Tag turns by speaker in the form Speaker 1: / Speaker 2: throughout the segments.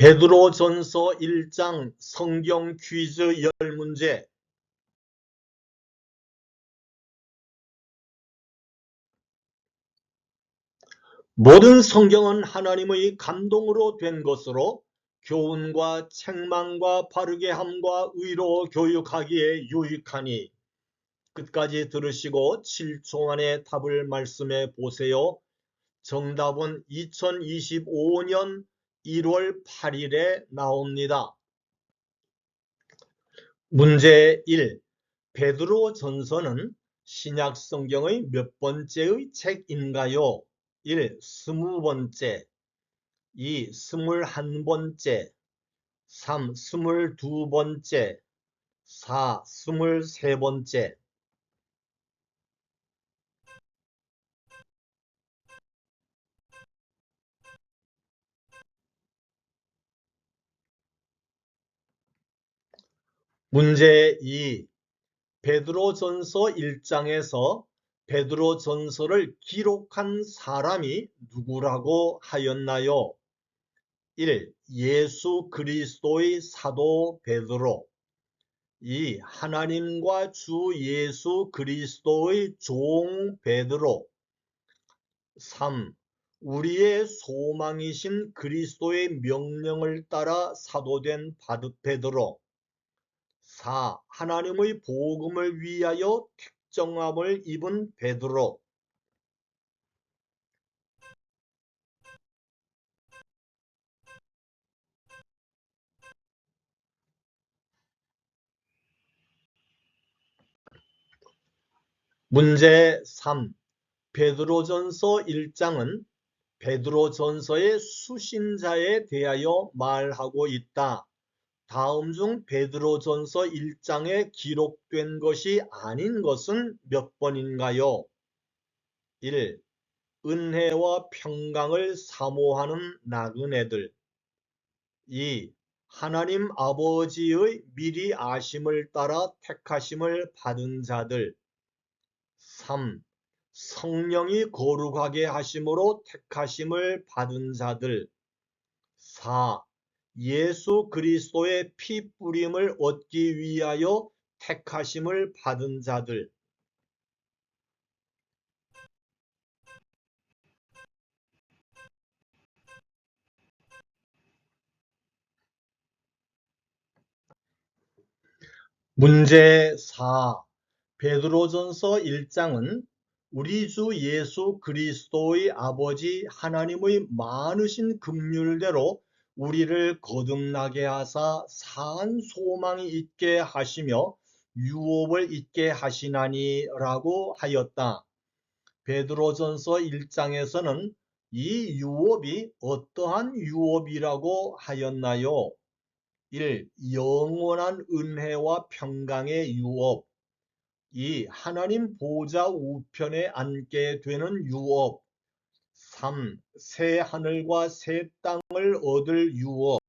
Speaker 1: 베드로전서 1장 성경 퀴즈 10문제 모든 성경은 하나님의 감동으로 된 것으로 교훈과 책망과 바르게 함과 의로 교육하기에 유익하니 끝까지 들으시고 7초 안에 답을 말씀해 보세요. 정답은 2025년 1월 8일에 나옵니다. 문제 1. 베드로 전서는 신약 성경의 몇 번째의 책인가요? 1. 스무 번째 2. 스물한 번째 3. 스물두 번째 4. 스물세 번째 문제 2. 베드로전서 1장에서 베드로전서를 기록한 사람이 누구라고 하였나요? 1. 예수 그리스도의 사도 베드로 2. 하나님과 주 예수 그리스도의 종 베드로 3. 우리의 소망이신 그리스도의 명령을 따라 사도된 베드로 4. 하나님의 복음을 위하여 택정함을 입은 베드로 문제 3. 베드로전서 1장은 베드로전서의 수신자에 대하여 말하고 있다. 다음 중 베드로전서 1장에 기록된 것이 아닌 것은 몇 번인가요? 1. 은혜와 평강을 사모하는 나그네들 2. 하나님 아버지의 미리 아심을 따라 택하심을 받은 자들 3. 성령이 거룩하게 하심으로 택하심을 받은 자들 4. 예수 그리스도의 피 뿌림을 얻기 위하여 택하심을 받은 자들 문제 4. 베드로전서 1장은 우리 주 예수 그리스도의 아버지 하나님의 많으신 긍휼대로 우리를 거듭나게 하사 사한 소망이 있게 하시며 유업을 있게 하시나니 라고 하였다. 베드로전서 1장에서는 이 유업이 어떠한 유업이라고 하였나요? 1. 영원한 은혜와 평강의 유업 2. 하나님 보좌 우편에 앉게 되는 유업 3. 새 하늘과 새 땅을 얻을 유업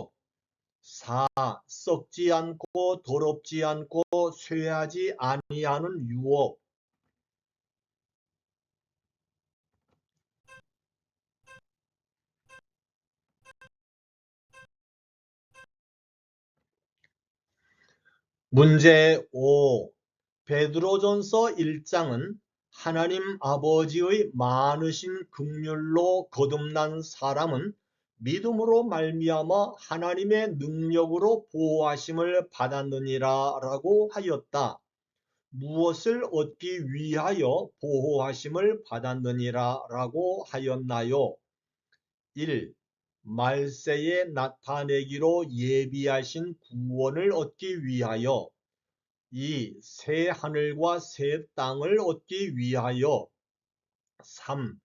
Speaker 1: 4. 썩지 않고 더럽지 않고 쇠하지 아니하는 유업 문제 5. 베드로전서 1장은 하나님 아버지의 많으신 긍휼로 거듭난 사람은 믿음으로 말미암아 하나님의 능력으로 보호하심을 받았느니라 라고 하였다. 무엇을 얻기 위하여 보호하심을 받았느니라 라고 하였나요? 1. 말세에 나타내기로 예비하신 구원을 얻기 위하여 2. 새 하늘과 새 땅을 얻기 위하여 3.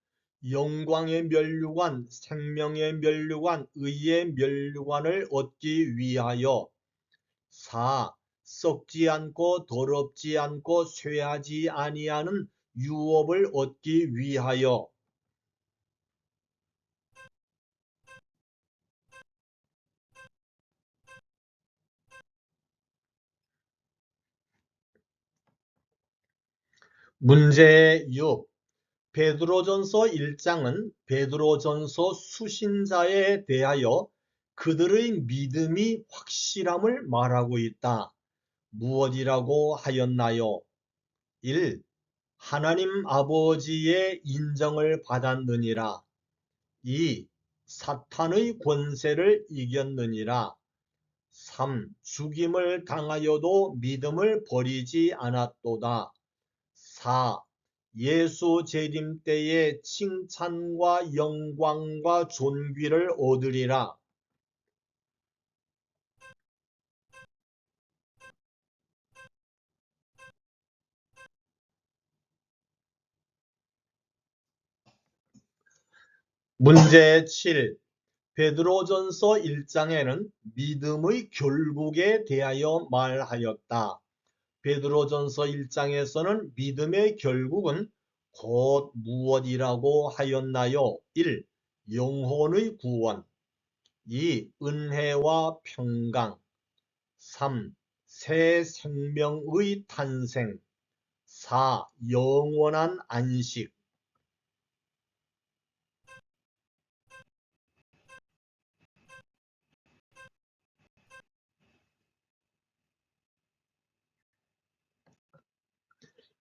Speaker 1: 영광의 멸류관, 생명의 멸류관, 의의 멸류관을 얻기 위하여 4. 썩지 않고 더럽지 않고 쇠하지 아니하는 유업을 얻기 위하여 문제 6. 베드로전서 1장은 베드로전서 수신자에 대하여 그들의 믿음이 확실함을 말하고 있다. 무엇이라고 하였나요? 1. 하나님 아버지의 인정을 받았느니라. 2. 사탄의 권세를 이겼느니라. 3. 죽임을 당하여도 믿음을 버리지 않았도다. 4. 예수 재림 때에 칭찬과 영광과 존귀를 얻으리라. 문제 7. 베드로전서 1장에는 믿음의 결국에 대하여 말하였다. 베드로전서 1장에서는 믿음의 결국은 곧 무엇이라고 하였나요? 1. 영혼의 구원 2. 은혜와 평강 3. 새 생명의 탄생 4. 영원한 안식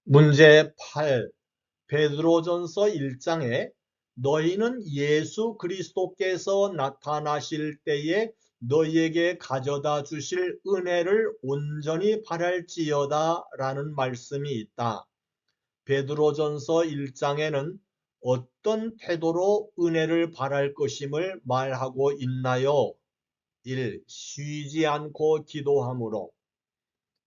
Speaker 1: 문제 8. 베드로전서 1장에 너희는 예수 그리스도께서 나타나실 때에 너희에게 가져다 주실 은혜를 온전히 바랄지어다 라는 말씀이 있다. 베드로전서 1장에는 어떤 태도로 은혜를 바랄 것임을 말하고 있나요? 1. 쉬지 않고 기도함으로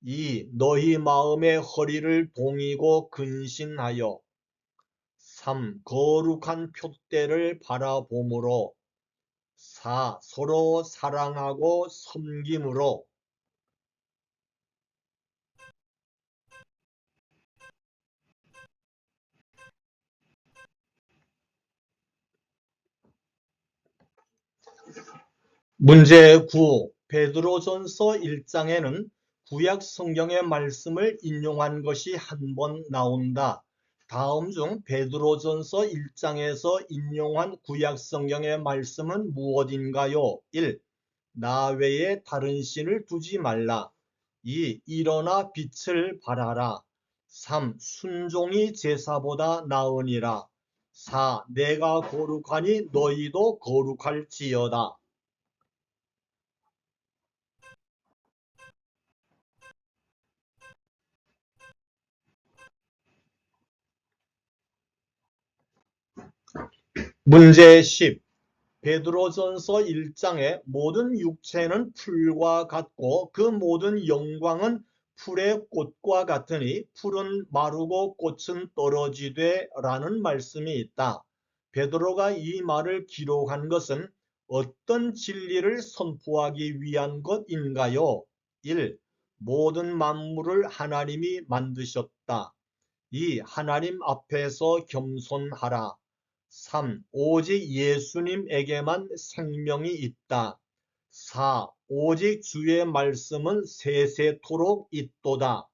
Speaker 1: 2. 너희 마음의 허리를 동이고 근신하여 3. 거룩한 표대를 바라봄으로 4. 서로 사랑하고 섬김으로 문제 9. 베드로전서 1장에는 구약 성경의 말씀을 인용한 것이 한 번 나온다. 다음 중 베드로전서 1장에서 인용한 구약 성경의 말씀은 무엇인가요? 1. 나 외에 다른 신을 두지 말라. 2. 일어나 빛을 발하라. 3. 순종이 제사보다 나으니라. 4. 내가 거룩하니 너희도 거룩할지어다. 문제 10. 베드로전서 1장의 모든 육체는 풀과 같고 그 모든 영광은 풀의 꽃과 같으니 풀은 마르고 꽃은 떨어지되 라는 말씀이 있다. 베드로가 이 말을 기록한 것은 어떤 진리를 선포하기 위한 것인가요? 1. 모든 만물을 하나님이 만드셨다. 2. 하나님 앞에서 겸손하라. 3. 오직 예수님에게만 생명이 있다. 4. 오직 주의 말씀은 세세토록 있도다.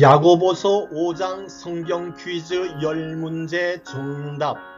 Speaker 1: 야고보서 5장 성경 퀴즈 10문제 정답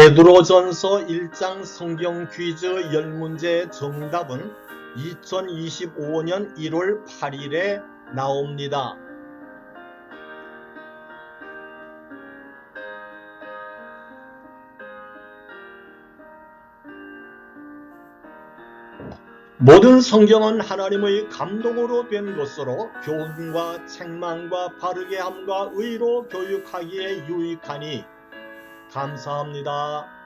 Speaker 1: 베드로전서 1장 성경 퀴즈 10문제 정답은 2025년 1월 8일에 나옵니다. 모든 성경은 하나님의 감동으로 된 것으로 교훈과 책망과 바르게 함과 의로 교육하기에 유익하니 감사합니다.